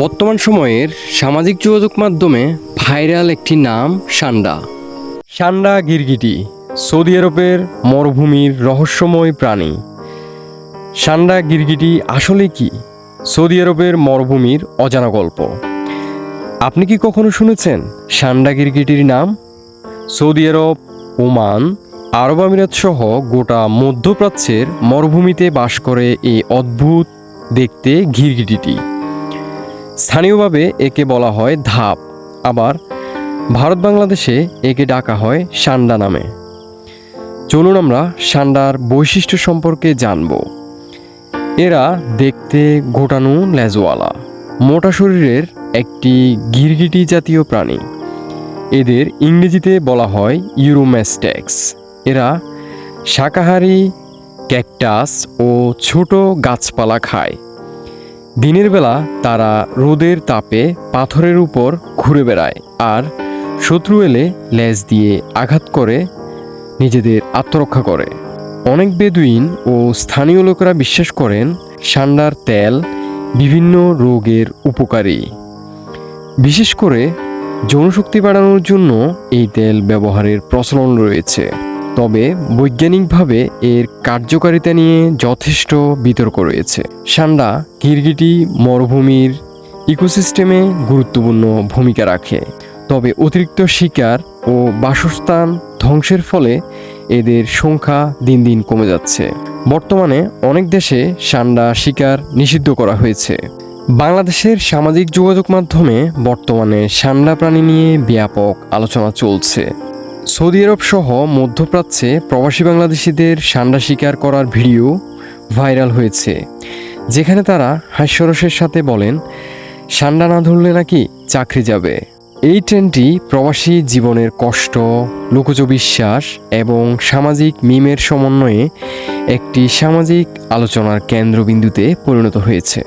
বর্তমান সময়ের সামাজিক যোগাযোগ মাধ্যমে ভাইরাল একটি নাম সান্ডা। সান্ডা গিরগিটি, সৌদি আরবের মরুভূমির রহস্যময় প্রাণী। সান্ডা গিরগিটি আসলে কি? সৌদি আরবের মরুভূমির অজানা গল্প। আপনি কি কখনো শুনেছেন সান্ডা গিরগিটির নাম? সৌদি আরব, ওমান, আরব আমিরাত সহ গোটা মধ্যপ্রাচ্যের মরুভূমিতে বাস করে এই অদ্ভুত দেখতে ঘিরগিটিটি স্থানীয়ভাবে একে বলা হয় ধাপ, আবার ভারত বাংলাদেশে একে ডাকা হয় সান্ডা নামে। চলুন আমরা সান্ডার বৈশিষ্ট্য সম্পর্কে জানব। এরা দেখতে গোটানো লেজওয়ালা, মোটা শরীরের একটি গিরগিটি জাতীয় প্রাণী। এদের ইংরেজিতে বলা হয় ইউরোম্যাস্টেক্স এরা শাকাহারী, ক্যাকটাস ও ছোট গাছপালা খায়। দিনের বেলা তারা রোদের তাপে পাথরের উপর ঘুরে বেড়ায় আর শত্রু এলে লেজ দিয়ে আঘাত করে, নিজেদের আত্মরক্ষা করে। অনেক বেদুইন ও স্থানীয় লোকেরা বিশ্বাস করেন, সান্ডার তেল বিভিন্ন রোগের উপকারী। বিশেষ করে যৌনশক্তি বাড়ানোর জন্য এই তেল ব্যবহারের প্রচলন রয়েছে। তবে বৈজ্ঞানিকভাবে এর কার্যকারিতা নিয়ে যথেষ্ট বিতর্ক রয়েছে। সান্ডা গিরগিটি মরুভূমির ইকোসিস্টেমে গুরুত্বপূর্ণ ভূমিকা রাখে, তবে অতিরিক্ত শিকার ও বাসস্থান ধ্বংসের ফলে এদের সংখ্যা দিন দিন কমে যাচ্ছে। বর্তমানে অনেক দেশে সান্ডা শিকার নিষিদ্ধ করা হয়েছে। বাংলাদেশের সামাজিক যোগাযোগ মাধ্যমে বর্তমানে সান্ডা প্রাণী নিয়ে ব্যাপক আলোচনা চলছে। সৌদি আরব সহ মধ্যপ্রাচ্যে প্রবাসী বাংলাদেশিদের সান্ডা শিকার করার ভিডিও ভাইরাল হয়েছে, যেখানে তারা হাস্যরসের সাথে বলেন, সান্ডা না ধরলে নাকি চাকরি যাবে। এই ট্রেনটি প্রবাসী জীবনের কষ্ট, লোকজ বিশ্বাস এবং সামাজিক মিমের সমন্বয়ে একটি সামাজিক আলোচনার কেন্দ্রবিন্দুতে পরিণত হয়েছে।